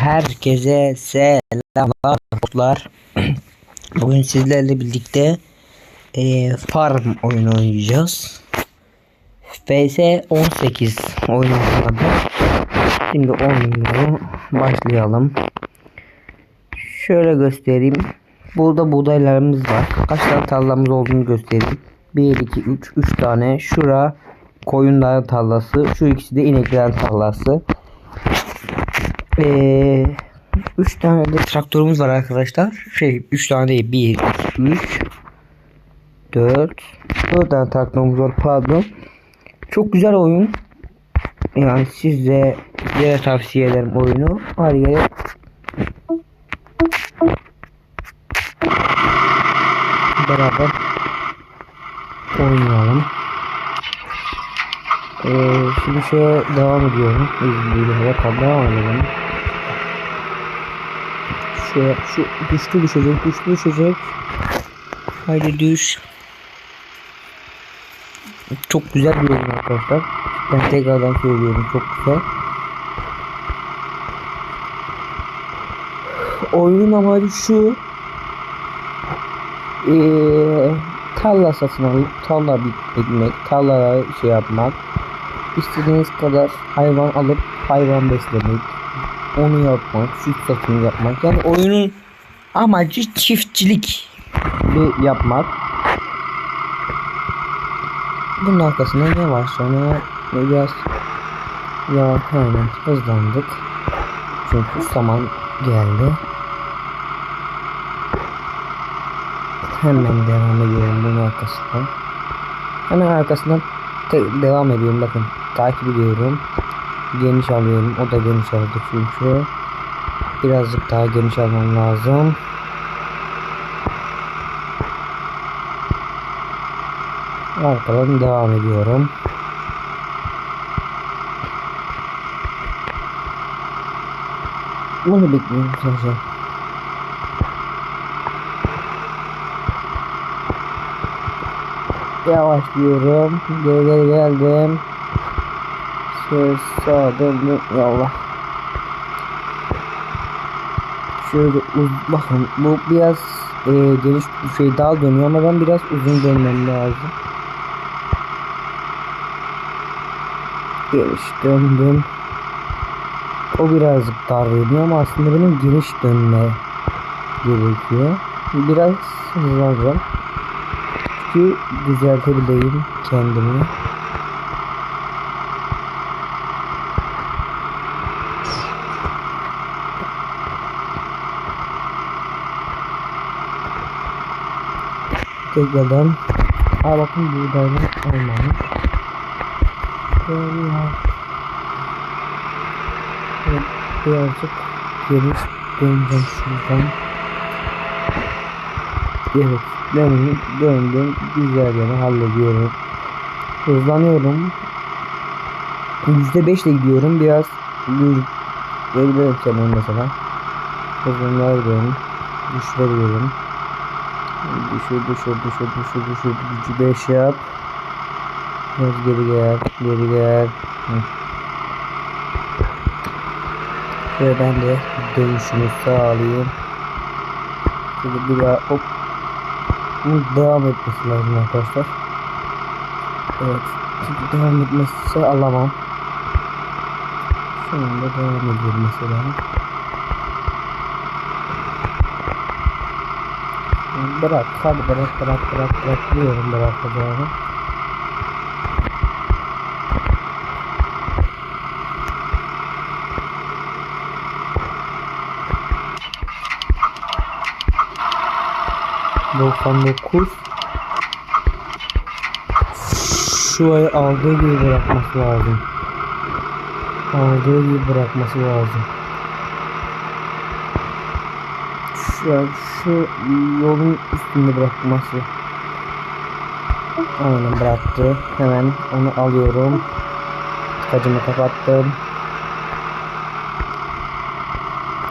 Herkese selamlar. Bugün sizlerle birlikte eee, farm oyunu oynayacağız. FS 18 oyunu. Şimdi oyunu başlayalım. Şöyle göstereyim. Burada buğdaylarımız var. Kaç tane tarlamız olduğunu göstereyim. 1, 2, 3, 3 tane. Şura koyunların tarlası. Şu ikisi de ineklerin tarlası. Ee, 3 tane de traktörümüz var arkadaşlar. Şey 3 tane değil 1 2 3 4 4 tane traktörümüz var pardon. Çok güzel oyun. Yani size size tavsiye ederim oyunu. Hadi gelin. Beraber oynayalım. Ee, şimdi şeye devam ediyorum. İzleyiciyle devam edelim. Şu, şu düştü düşecek, düştü düşecek. Haydi düş. Çok güzel bir oyun arkadaşlar. Ben tekrardan söylüyorum çok güzel. Oyunun amacı şu. Ee, tarla satın alıp tarla bitmek, tarlaya şey yapmak. İstediğiniz kadar hayvan alıp hayvan beslemek. Onu yapmak, süt satımı yapmak. Yani oyunun amacı çiftçilik bir yapmak. Bunun arkasında ne var sonra biraz ya hemen hızlandık. Çünkü zaman geldi. Hemen devam ediyorum bunun arkasından. Hemen arkasından devam ediyorum bakın. Takip ediyorum. Geniş alıyorum. O da geniş aldı çünkü. Birazcık daha geniş almam lazım. Arkadan devam ediyorum. Bunu bekliyorum sadece. Yavaşlıyorum. Geri geri geldim. Şöyle sağa döndüm. Yallah. Şöyle bakın bu biraz e, geniş bir şey dal dönüyor ama ben biraz uzun dönmem lazım. Geniş döndüm. O birazcık dar dönüyor ama aslında benim geniş dönme gerekiyor. Biraz hızlanacağım. Çünkü düzeltebileyim kendimi. Tekrardan Aa bakın buğdaylar olmamış. Böyle ya. Evet, birazcık geri döneceğim şuradan. Evet, döndüm, döndüm. Güzel yani hallediyorum. Hızlanıyorum. %5 ile gidiyorum. Biraz Verebilirim seni mesela. Hızlanıyorum. Düşürebilirim. Düşür düşür düşür düşür düşür gücü 5 yap. Biraz geri gel geri gel. Hı. Şöyle ben de dönüşümü sağlayayım. Şöyle bir daha hop. Devam etmesi lazım arkadaşlar. Evet. Çünkü devam etmezse alamam. Anda devam ediyor mesela. Bırak hadi bırak bırak bırak bırak diyorum bırakacağımı. Doksan dokuz Şu ay aldığı gibi bırakması lazım. Aldığı gibi bırakması lazım. An şu yolun üstünde bırakması. Aynen bıraktı. Hemen onu alıyorum. Tıkacımı kapattım.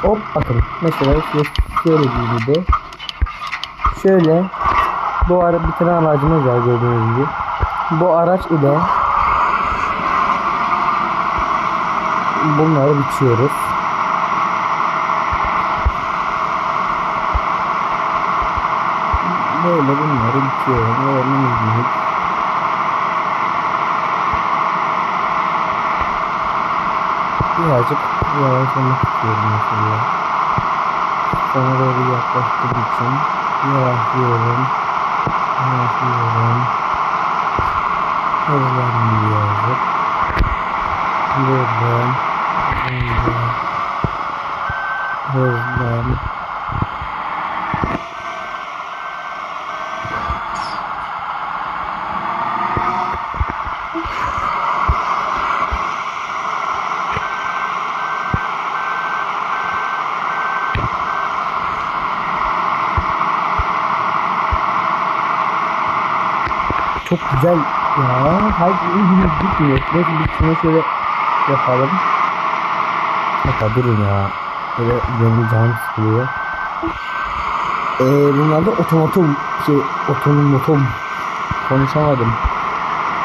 Hop bakın. Mesela size söylediğim gibi. Şöyle. Bu ara bir tane aracımız var gördüğünüz gibi. Bu araç ile bunları biçiyoruz. Biçiyorum. Ve minik Birazcık yavaşlamak istiyorum mesela. Sana doğru yaklaştığım için yavaşlıyorum. Yavaşlıyorum. Hızlandım birazcık. Hızlan. Hızlan. Hızlan. Çok güzel ya. Hayır iyi gitmiyor. Neyse bir şunu şöyle yapalım. Hatta durun ya. Böyle benim canım sıkılıyor. Ee, bunlarda otomatom şey otonom motom konuşamadım.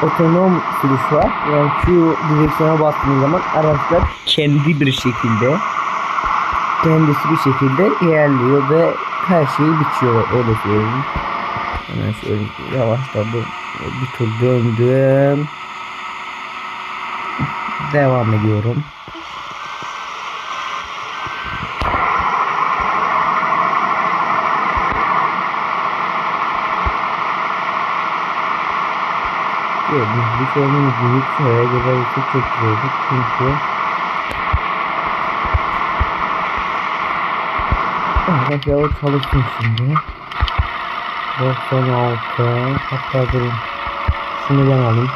Otonom sürüş var. Yani şu direksiyona bastığınız zaman araçlar kendi bir şekilde kendisi bir şekilde ilerliyor ve her şeyi biçiyor öyle söyleyeyim. Hemen şöyle yavaşladım. Bir tur döndüm. Devam ediyorum. Gördüğünüz gibi şu an büyük şuraya göre çok güzeldi çünkü Evet yavaş çalışsın şimdi 96 hatta durun. Şunu ben alayım.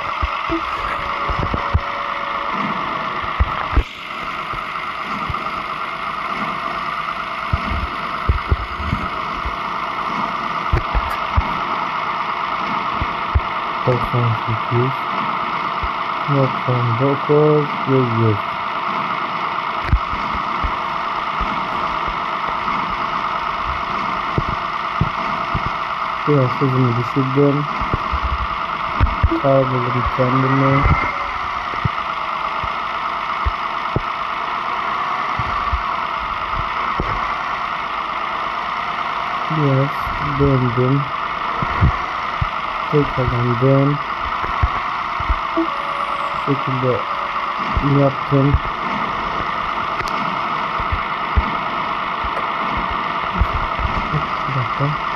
doksan sekiz doksan dokuz ve yüz Biraz hızımı düşürdüm. Kayboldum kendimi. Biraz döndüm. Tekrardan dön. Şu şekilde yaptım. Bir dakika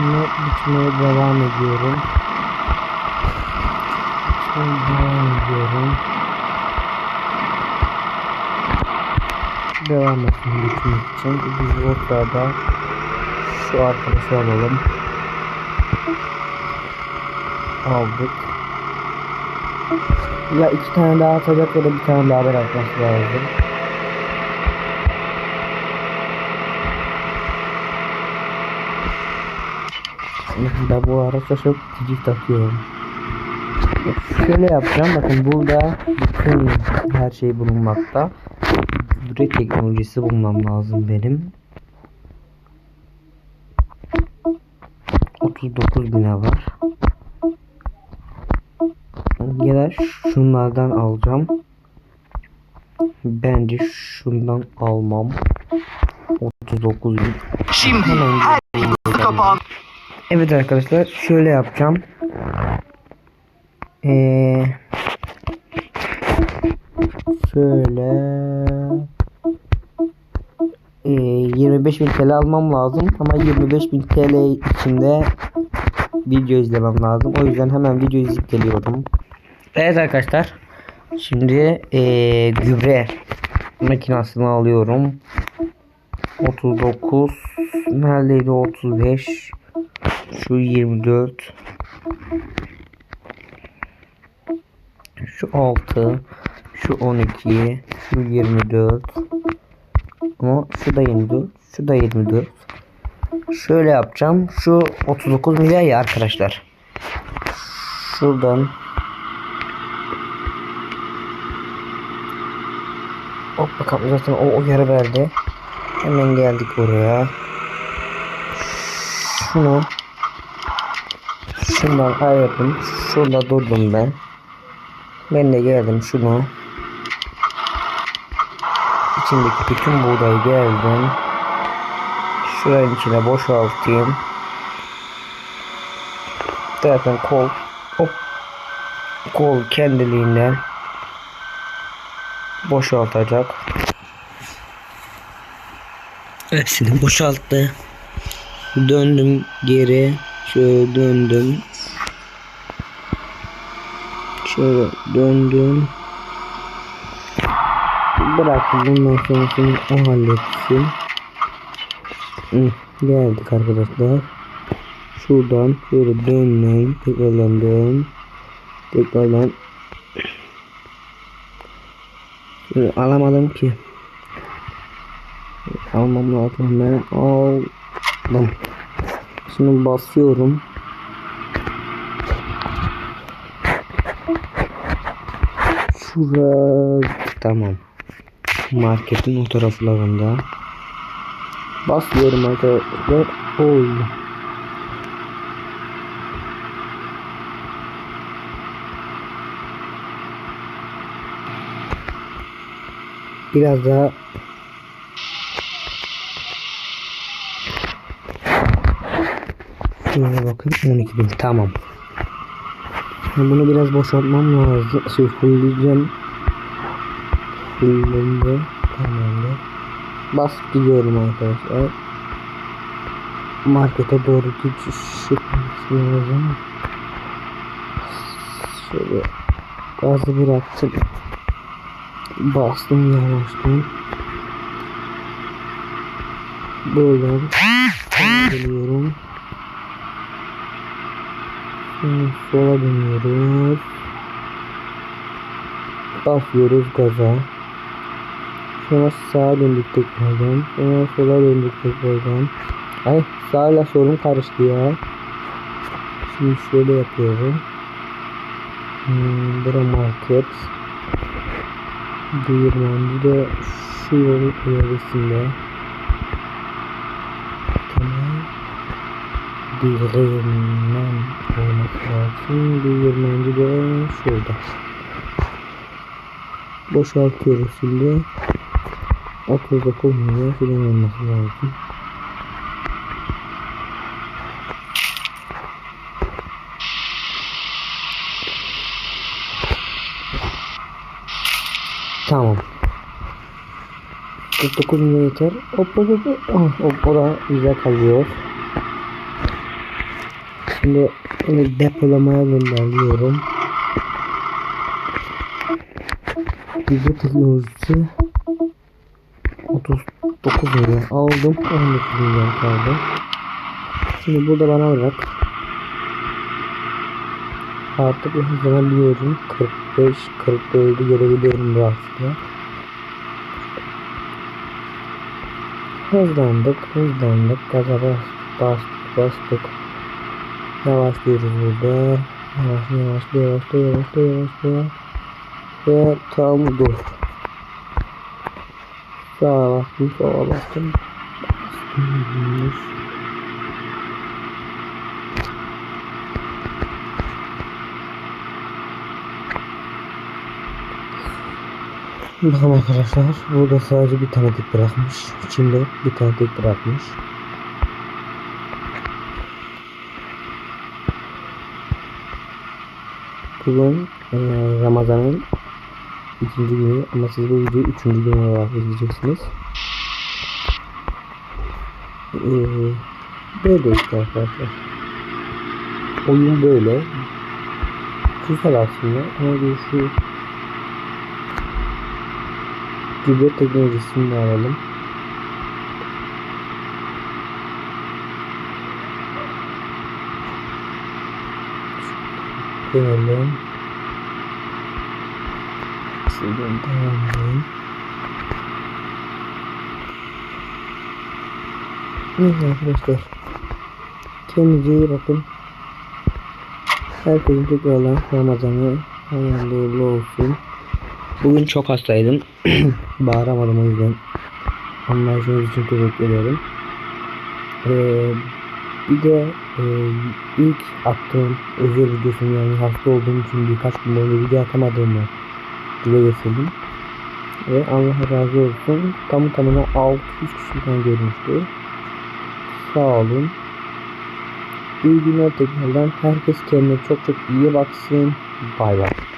kısmını biçmeye devam ediyorum. Biçmeye devam ediyorum. Devam etsin biçmek için. Biz ortada şu arkadaşı alalım. Aldık. Ya iki tane daha atacak ya da bir tane daha bırakması lazım. Ben bu araçta çok gıcık takıyorum. Şöyle yapacağım. Bakın burada bütün her şey bulunmakta. Düre teknolojisi bulmam lazım benim. 39 bine var. Da şunlardan alacağım. Bence şundan almam. 39 bin. Şimdi her gidelim. kapağın Evet arkadaşlar şöyle yapacağım. Ee, şöyle ee, 25.000 TL almam lazım ama 25.000 TL içinde video izlemem lazım. O yüzden hemen video izleyip geliyorum. Evet arkadaşlar. Şimdi ee, gübre makinesini alıyorum. 39 neredeydi 35 şu 24 şu 6 şu 12 şu 24 ama şu da 24 şu da 24 şöyle yapacağım. Şu 39 milyar ya arkadaşlar. Şuradan Hop bakalım. Zaten o, yere verdi. Hemen geldik oraya. Şunu şundan ayırdım. Şurada durdum ben. Ben de geldim şunu. İçindeki bütün buğdayı geldim. Şuranın içine boşaltayım. Zaten kol hop kol kendiliğinden boşaltacak. Hepsini boşalttı. Döndüm geri. Şöyle döndüm. Şöyle döndüm. Bıraktım bundan sonrasını o halletsin. Hı, geldik arkadaşlar. Şuradan şöyle döndüm. Tekrardan dön. Tekrardan. Şöyle alamadım ki. Almam lazım hemen aldım. Şimdi basıyorum. Şurada tamam. Marketin o taraflarında. Basıyorum arkadaşlar. Oy. Biraz daha Şuna bakayım 12 bin tamam. Şimdi bunu biraz boşaltmam lazım. Şey fullleyeceğim. Fulllendi. Tamamdır. Bas gidiyorum arkadaşlar. Markete doğru geçiş yapmamız lazım. Şöyle gazı bıraktım. Bastım yavaştan. Buradan geliyorum. Şimdi sola dönüyoruz. Basıyoruz gaza. Sonra sağa döndük tekrardan. Sonra sola döndük tekrardan. Ay sağla solum karıştı ya. Şimdi şöyle yapıyorum. Hmm, bura market. Değirmenci de şu yolun ilerisinde. Tamam. Değirmen olması lazım. Değirmenci de şurada. Boşaltıyoruz şimdi. 39 milyon filan olması lazım. Tamam. 49 milyon yeter. Hop hop hop. Ah, hop o da güzel kalıyor. Şimdi onu depolamaya gönderiyorum. Güzel teknolojisi 39 milyon aldım 19 milyon kaldı. Şimdi burada bana bırak. Artık hızlanabiliyorum. 45 44'ü görebiliyorum rahatlıkla. Hızlandık, hızlandık. Gaza bastık, bastık, bastık. Yavaşlıyoruz burada. Yavaş, yavaş, yavaş, yavaş, yavaş, yavaş. Ve tam dur. Sağa bastım, sola bastım. Bastım. Bakın arkadaşlar burada sadece bir tane tek bırakmış. İçinde bir tane tek bırakmış. Bugün e, Ramazan'ın ikinci günü ama siz bu videoyu üçüncü gün olarak izleyeceksiniz. E, böyle işte arkadaşlar. Oyun böyle. Güzel aslında ama bir şu gübre teknolojisini de alalım. Dönelim. Şuradan tamamlayayım. Neyse arkadaşlar. Kendinize iyi bakın. Herkesin tekrardan Ramazan'ı hayırlı uğurlu olsun. Bugün çok hastaydım. Bağıramadım o yüzden. Anlayışınız için teşekkür ederim. Ee, bir de e, ilk attığım özel videosunu yani hasta olduğum için birkaç gün boyunca video atamadığımı dile getirdim. Ve Allah razı olsun. Tamı tamına 600 kişiden görmüştü. Sağ olun. İyi günler tekrardan. Herkes kendine çok çok iyi baksın. Bay bay.